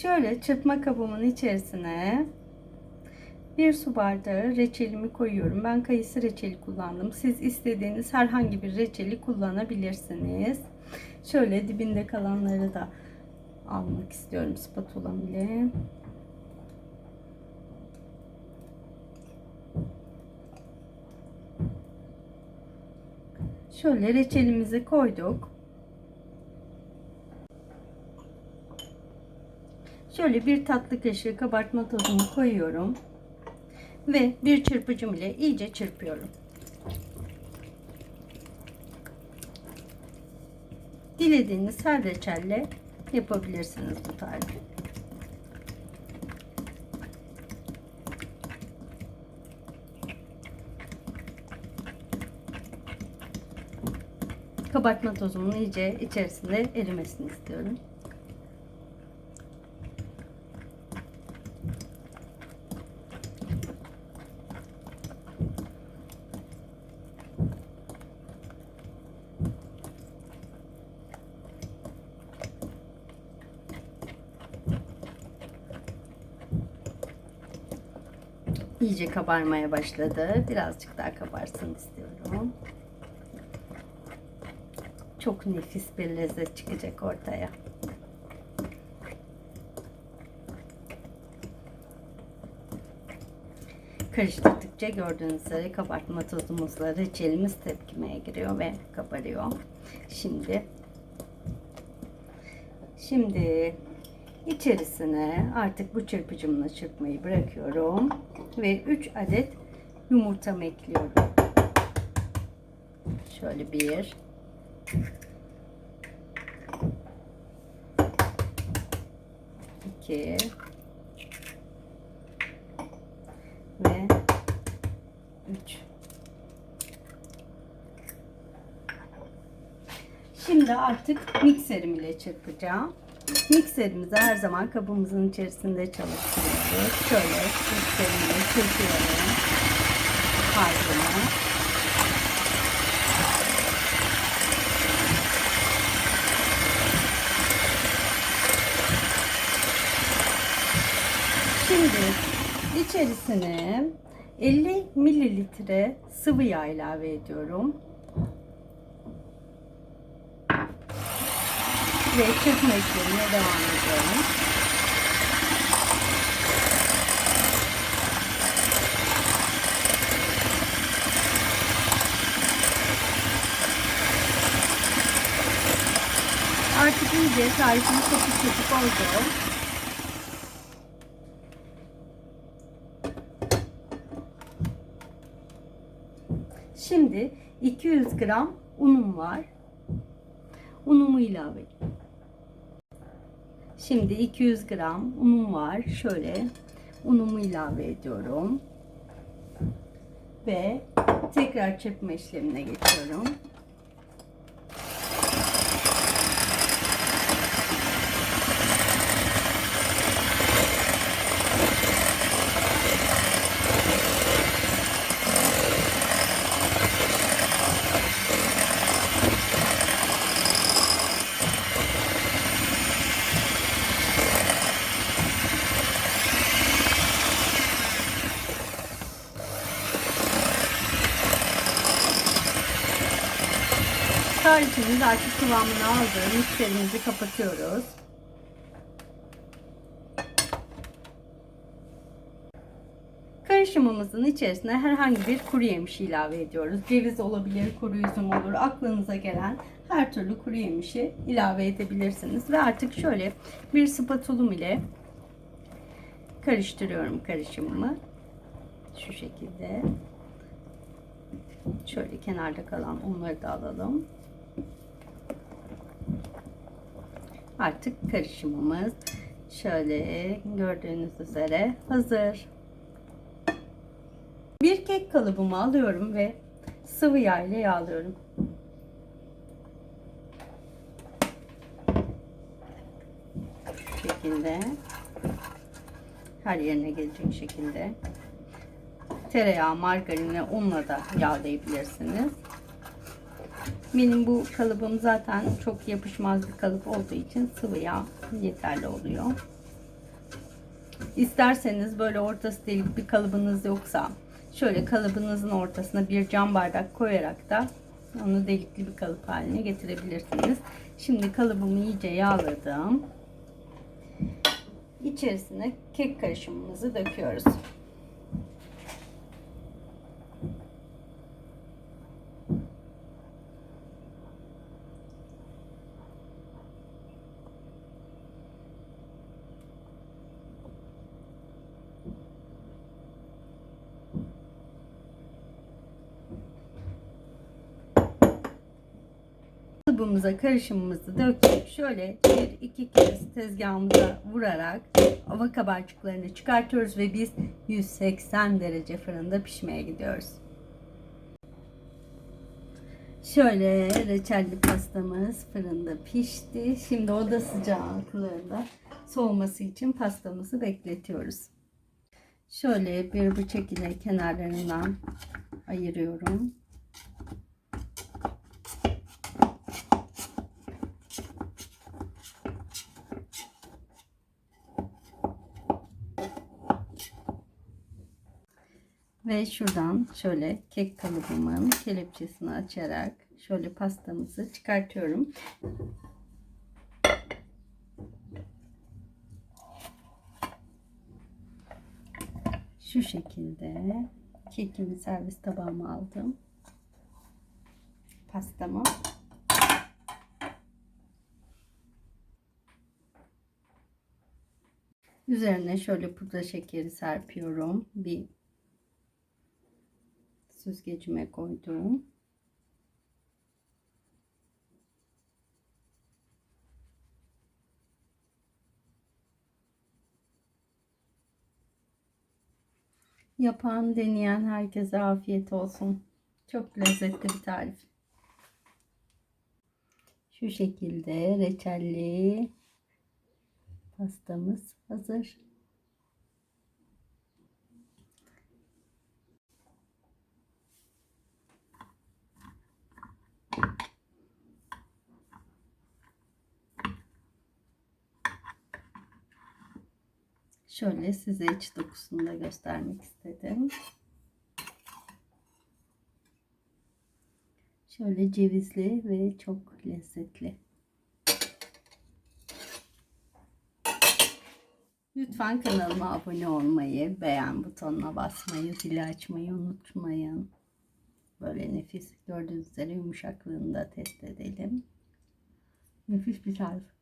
Şöyle çırpma kabımın içerisine bir su bardağı reçelimi koyuyorum. Ben kayısı reçeli kullandım. Siz istediğiniz herhangi bir reçeli kullanabilirsiniz. Şöyle dibinde kalanları da almak istiyorum spatulam ile. Şöyle reçelimizi koyduk. Şöyle bir tatlı kaşığı kabartma tozunu koyuyorum. Ve bir çırpıcım ile iyice çırpıyorum. Dilediğiniz her reçelle yapabilirsiniz bu tarifi. Kabartma tozumun iyice içerisinde erimesini istiyorum. İyice kabarmaya başladı. Birazcık daha kabarsın istiyorum. Çok nefis bir lezzet çıkacak ortaya. Karıştırdıkça gördüğünüz üzere kabartma tozumuzla reçelimiz tepkimeye giriyor ve kabarıyor. Şimdi şimdi içerisine artık bu çırpıcımla çırpmayı bırakıyorum ve 3 adet yumurtamı ekliyorum. Şöyle bir iki ve üç. Şimdi artık mikserim ile çırpacağım. Mikserimizi her zaman kabımızın içerisinde çalıştırıyoruz. Şöyle mikserimle çırpıyorum harcını. Şimdi içerisine 50 mililitre sıvı yağ ilave ediyorum. Ve çırpma işlemine devam ediyorum. Artık iyice tarifim kopuk kopuk oldu. Şimdi 200 gram unum var. Unumu ilave. Şimdi 200 gram unum var. Şöyle unumu ilave ediyorum. Ve tekrar çırpma işlemine geçiyorum. Tarifimiz artık kıvamını aldı. Mikserimizi kapatıyoruz. Karışımımızın içerisine herhangi bir kuru yemiş ilave ediyoruz. Ceviz olabilir, kuru üzüm olur. Aklınıza gelen her türlü kuru yemişi ilave edebilirsiniz. Ve artık şöyle bir spatulum ile karıştırıyorum karışımımı. Şu şekilde. Şöyle kenarda kalan onları da alalım. Artık karışımımız şöyle gördüğünüz üzere hazır. Bir kek kalıbımı alıyorum ve sıvı yağ ile yağlıyorum. Şu şekilde her yerine gelecek şekilde tereyağı, margarin ve unla da yağlayabilirsiniz. Benim bu kalıbım zaten çok yapışmaz bir kalıp olduğu için sıvı yağ yeterli oluyor. İsterseniz böyle ortası delik bir kalıbınız yoksa şöyle kalıbınızın ortasına bir cam bardak koyarak da onu delikli bir kalıp haline getirebilirsiniz. Şimdi kalıbımı iyice yağladım. İçerisine kek karışımımızı döküyoruz. Kalıbımıza karışımımızı döktük. Şöyle bir iki kez tezgahımıza vurarak hava kabarcıklarını çıkartıyoruz ve biz 180 derece fırında pişmeye gidiyoruz. Şöyle reçelli pastamız fırında pişti. Şimdi oda sıcaklığında soğuması için pastamızı bekletiyoruz. İle kenarlarından ayırıyorum. Ve şuradan şöyle kek kalıbımın kelepçesini açarak şöyle pastamızı çıkartıyorum. Şu şekilde kekimi servis tabağıma aldım. Pastamı. Üzerine şöyle pudra şekeri serpiyorum. Bir süzgecime koydum. Yapan, deneyen herkese afiyet olsun. Çok lezzetli bir tarif. Şu şekilde reçelli pastamız hazır. Şöyle size iç dokusunu da göstermek istedim. Şöyle cevizli ve çok lezzetli. Lütfen kanalıma abone olmayı, beğen butonuna basmayı, zili açmayı unutmayın. Böyle nefis gördüğünüz üzere yumuşaklığını da test edelim. Nefis bir tarif.